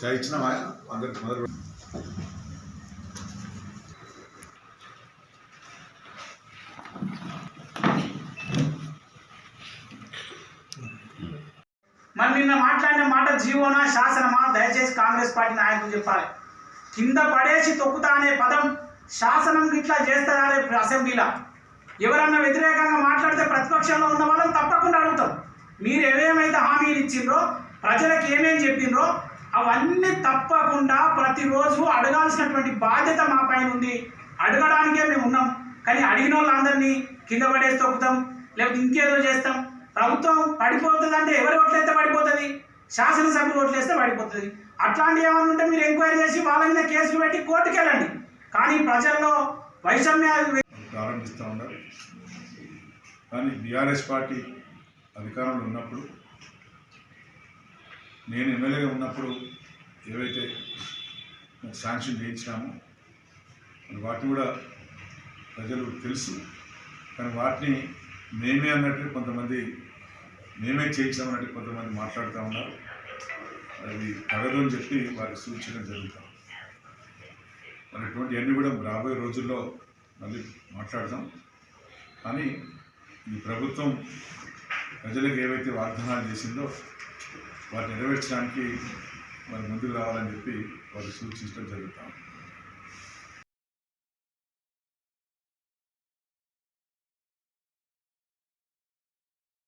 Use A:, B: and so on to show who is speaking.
A: చాయ్ ఇచ్చినామా అందరికి మొదలు
B: మరి నిన్న మాట్లాడిన మాట జీవోనా శాసనమా? దయచేసి కాంగ్రెస్ పార్టీ నాయకులు చెప్పాలి. కింద పడేసి తొక్కుతా అనే పదం శాసనం ఇట్లా చేస్తారా రేపు అసెంబ్లీలో? ఎవరన్నా వ్యతిరేకంగా మాట్లాడితే ప్రతిపక్షంలో ఉన్న వాళ్ళని తప్పకుండా అడుగుతాం. మీరు ఏమేమైతే హామీలు ఇచ్చిండ్రో ప్రజలకు ఏమేం చెప్పిండ్రో అవన్నీ తప్పకుండా ప్రతిరోజు అడగాల్సినటువంటి బాధ్యత మా పైన ఉంది. అడగడానికే మేము ఉన్నాం. కానీ అడిగిన వాళ్ళందరినీ కింద పడేసి తొక్కుతాం. లేకపోతే ఇంకేదో చేస్తాం. ప్రభుత్వం పడిపోతుందంటే ఎవరు ఎవరి శాసనసభ్యులు ఓట్లేస్తే పడిపోతుంది అట్లాంటివి ఏమైనా ఉంటే మీరు ఎంక్వైరీ చేసి వాళ్ళ మీద కేసులు పెట్టి కోర్టుకు వెళ్ళండి కానీ ప్రజల్లో వైషమ్యాలు
A: ప్రారంభిస్తూ ఉన్నారు. కానీ బీఆర్ఎస్ పార్టీ అధికారంలో ఉన్నప్పుడు నేను ఎమ్మెల్యేగా ఉన్నప్పుడు ఏవైతే శాంక్షన్ చేయించినామో వాటిని కూడా ప్రజలు తెలుసు. కానీ వాటిని మేమే అన్నట్టు కొంతమంది మేమే చేయించామన్నట్టు కొంతమంది మాట్లాడుతూ ఉన్నారు. అది తగదు అని చెప్పి వారికి సూచించడం జరుగుతాం. మరి ఇటువంటివన్నీ కూడా రాబోయే రోజుల్లో మళ్ళీ మాట్లాడదాం. కానీ ఈ ప్రభుత్వం ప్రజలకు ఏవైతే వాగ్దానాలు చేసిందో వాటిని నెరవేర్చడానికి మరి ముందుకు రావాలని చెప్పి వారు సూచించడం జరుగుతాం.